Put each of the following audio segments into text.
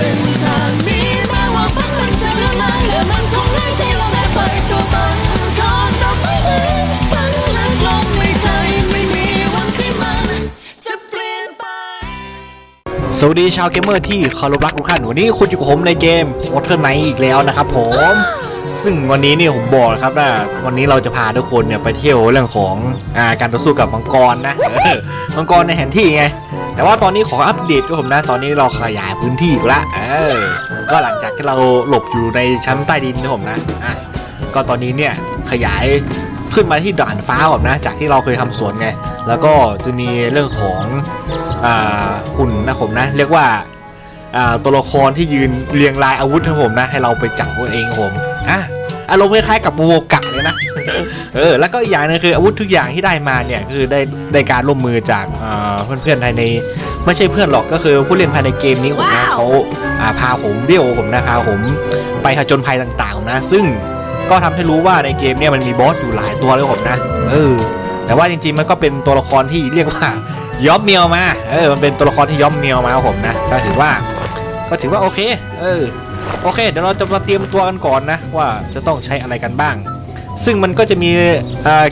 ส้นทางนี้แม้ว่าฝันมันจะละลายและมันคงง่ายที่เราได้ไปตัวตนของดอไม้นี้ฝันลึกลงในใจไม่มีวันที่มันจะเปลี่ยนไป สวัสดีชาวเกมเมอร์ที่เคารพรักทุกท่านวันนี้คุณอยู่กับผมในเกม Water Knight อีกแล้วนะครับผม ซึ่งวันนี้เนี่ยผมบอกนะครับว่าวันนี้เราจะพาทุกคนเนี่ยไปเที่ยวเรื่องของอาการต่อสู้กับมังกรนะเออมังกรในแผนที่ไง แต่ว่าตอนนี้ขออัปเดตด้วยผมนะ ตอนนี้เราขยายพื้นที่อีกละเออก็หลังจากที่เราหลบอยู่ในชั้นใต้ดินนะผมนะอะก็ตอนนี้เนี่ยขยายขึ้นมาที่ด่านฟ้าผมนะ จากที่เราเคยทำสวนไง แล้วก็จะมีเรื่องของอ่าหุ่นนะผมนะ เรียกว่าอ่าตัวละครที่ยืนเรียงรายอาวุธของผมนะ ให้เราไปจับตัวเองผมอะ อารมณ์คล้ายๆกับโมกะเลยนะ เออ แล้วก็อีกอย่างหนึงคืออาวุธทุกอย่างที่ได้มาเนี่ยคือได้ได้การร่วมมือจากอ่าเพื่อนๆภายใน ไม่ใช่เพื่อนหรอกก็คือผู้เล่นภายในเกมนี้ผมนะว้าวเขาอ่าพาผมเบี้ยวผมนะพาผมไปผจญภัยต่างๆนะ ซึ่งก็ทำให้รู้ว่าในเกมเนี่ยมันมีบอสอยู่หลายตัวเลยผมนะ เออ แต่ว่าจริงๆมันก็เป็นตัวละครที่เรียกว่าย้อมเมียวมา เออ มันเป็นตัวละครที่ย้อมเมียวมาครับผมนะ ก็ถือว่า ก็ถือว่าโอเค เออ โอเค เดี๋ยวเราจะมาเตรียมตัวกันก่อนนะ ว่าจะต้องใช้อะไรกันบ้าง ซึ่งมันก็จะมี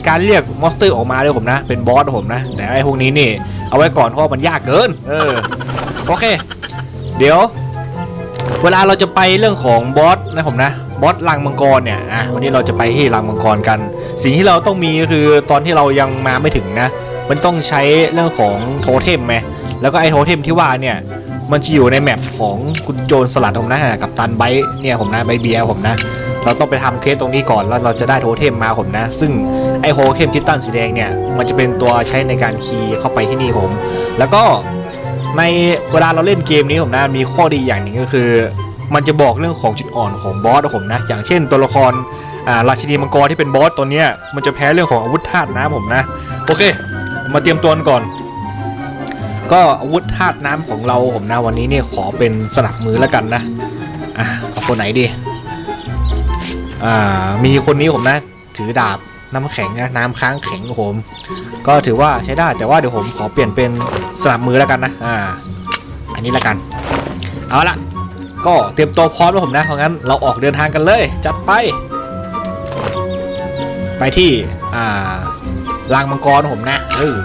การเรียกมอนสเตอร์ออกมาด้วยผมนะ เป็นบอสผมนะ แต่ไอ้พวกนี้นี่เอาไว้ก่อนเพราะมันยากเกิน เออ โอเค เดี๋ยว เวลาเราจะไปเรื่องของบอสนะผมนะบอสลังมังกรเนี่ย อะ วันนี้เราจะไปที่ลังมังกรกัน สิ่งที่เราต้องมีก็คือตอนที่เรายังมาไม่ถึงนะ มันต้องใช้เรื่องของโทเทมไหมแล้วก็ไอ้โทเทมที่ว่าเนี่ย มันจะอยู่ในแมปของคุณโจรสลัดผมนะกับตันไบต์เนี่ยผมนะไบเบียผมนะ เราต้องไปทำเคสตรงนี้ก่อนแล้วเราจะได้โทเทมมาผมนะ ซึ่งไอโทเทมคิตตันสีแดงเนี่ยมันจะเป็นตัวใช้ในการคีย์เข้าไปที่นี่ผม แล้วก็ในเวลาเราเล่นเกมนี้ผมนะมีข้อดีอย่างหนึ่งก็คือ มันจะบอกเรื่องของจุดอ่อนของบอสผมนะ อย่างเช่นตัวละครราชินีมังกรที่เป็นบอสตัวเนี้ยมันจะแพ้เรื่องของอาวุธธาตุน้ำผมนะ โอเค มาเตรียมตัวก่อน ก็อาวุธธาตุน้ำของเราผมนะวันนี้เนี่ยขอเป็นสนับมือแล้วกันนะอะเอาคนไหนดีอ่ามีคนนี้ผมนะ ถือดาบน้ำแข็งนะน้ำค้างแข็งของผมก็ถือว่าใช้ได้แต่ว่าเดี๋ยวผมขอเปลี่ยนเป็นสนับมือแล้วกันนะอ่าอันนี้แล้วกัน เอาละก็เตรียมตัวพร้อมแล้วผมนะเพราะงั้นเราออกเดินทางกันเลย จัดไป ไปที่อ่าลางมังกรผมนะเออ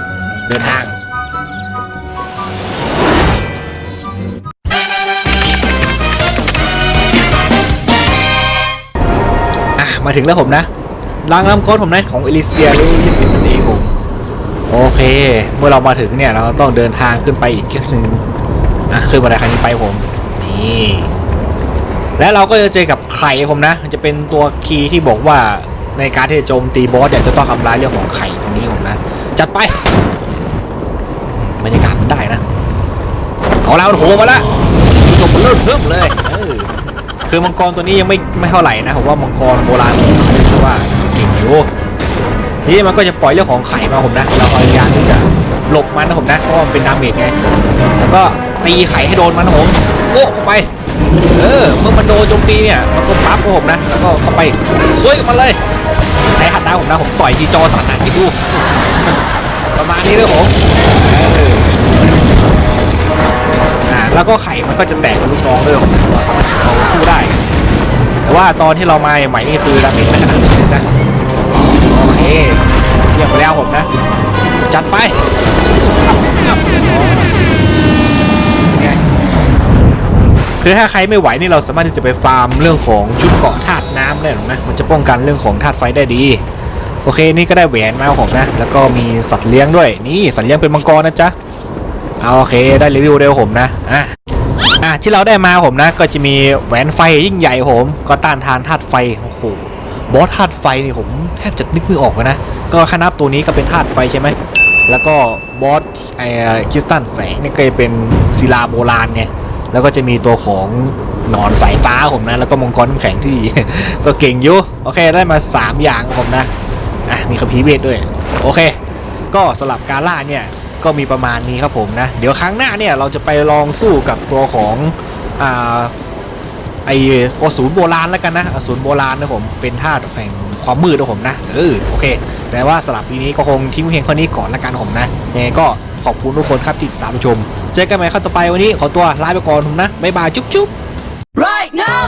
เดินทาง มาถึงแล้วผมนะล้างมังกรผมนะของเอลิเซียเลเวล20นั่นเองผมโอเค เมื่อเรามาถึงเนี่ยเราต้องเดินทางขึ้นไปอีกนิดนึงอะขึ้นมาไดคันนี้ไปผมนี่และเราก็จะเจอกับไข่ผมนะ มันจะเป็นตัวคีย์ที่บอกว่าในการที่จะโจมตีบอสเนี่ยจะต้องทำลายเรื่องของไข่ตรงนี้ผมนะ จัดไปบรรยากาศมันได้นะ เอาแล้วโหมาละจบมันเริ่มเพิ่มเลย คือมังกรตัวนี้ยังไม่ไม่เท่าไหร่นะผมว่ามังกรโบราณเขาเรียกว่าเก่งอยู่ทีนี้มันก็จะปล่อยเรื่องของไข่มาผมนะ เราพยายามที่จะหลบมันนะผมนะเพราะว่ามันเป็นดาเมจไงแล้วก็ตีไข่ให้โดนมันนะผมโป๊ะเข้าไป เออเมื่อมันโดนโจมตีเนี่ยมันก็ปั๊บผมนะแล้วก็เข้าไปซวยกับมันเลยใช้หัดดาผมนะผมต่อยทีจอสั่นนะคิดดูประมาณนี้เลยผมเาแล้วก็ไข่มันก็จะแตกเป็นลูกน้องด้วยผมเราสามารถเอาสู้ได้ แต่ว่าตอนที่เรามาใหม่นี่คือดาเมจไม่ขนาดนี้นะจ๊ะโอเคเยี่ยมไปแล้วผมนะ จัดไปคือถ้าใครไม่ไหวนี่เราสามารถที่จะไปฟาร์มเรื่องของชุดเกาะธาตุน้ำได้หรอกนะมันจะป้องกันเรื่องของธาตุไฟได้ดี โอเคนี่ก็ได้แหวนมาของผมนะ แล้วก็มีสัตว์เลี้ยงด้วย นี่สัตว์เลี้ยงเป็นมังกรนะจ๊ะ เอาโอเคได้รีวิวเร็วผมนะอะอะที่เราได้มาผมนะ ก็จะมีแหวนไฟยิ่งใหญ่ผม ก็ต้านทานธาตุไฟโอ้โหบอสธาตุไฟนี่ผมแทบจะนึกไม่ออกนะก็คณะตัวนี้ก็เป็นธาตุไฟใช่ไหมแล้วก็บอสไอ้คริสตัลแสงเนี่ยก็จะเป็นศิลาโบราณไงแล้วก็จะมีตัวของหนอนสายฟ้าผมนะ แล้วก็มังกรน้ำแข็งที่ ก็เก่งอยู่โอเคได้มา 3 อย่างผมนะอะมีคัมภีร์เวทด้วย โอเค ก็สลับการล่าเนี่ย ก็มีประมาณนี้ครับผมนะ เดี๋ยวครั้งหน้าเนี่ยเราจะไปลองสู้กับตัวของอ่าไอโอสูรโบราณแล้วกันนะอสูรโบราณนะผมเป็นธาตุแห่งความมืดนะผมนะเออโอเค แต่ว่าสลับทีนี้ก็คงทิ้งเพียงเท่านี้ก่อนละกันผมนะยังไงก็ขอบคุณทุกคนครับที่ติดตามชม เจอกันใหม่ครั้งต่อไปวันนี้ขอตัวลาไปก่อนผมนะบ๊ายบายจุ๊บจุ๊บ Right now,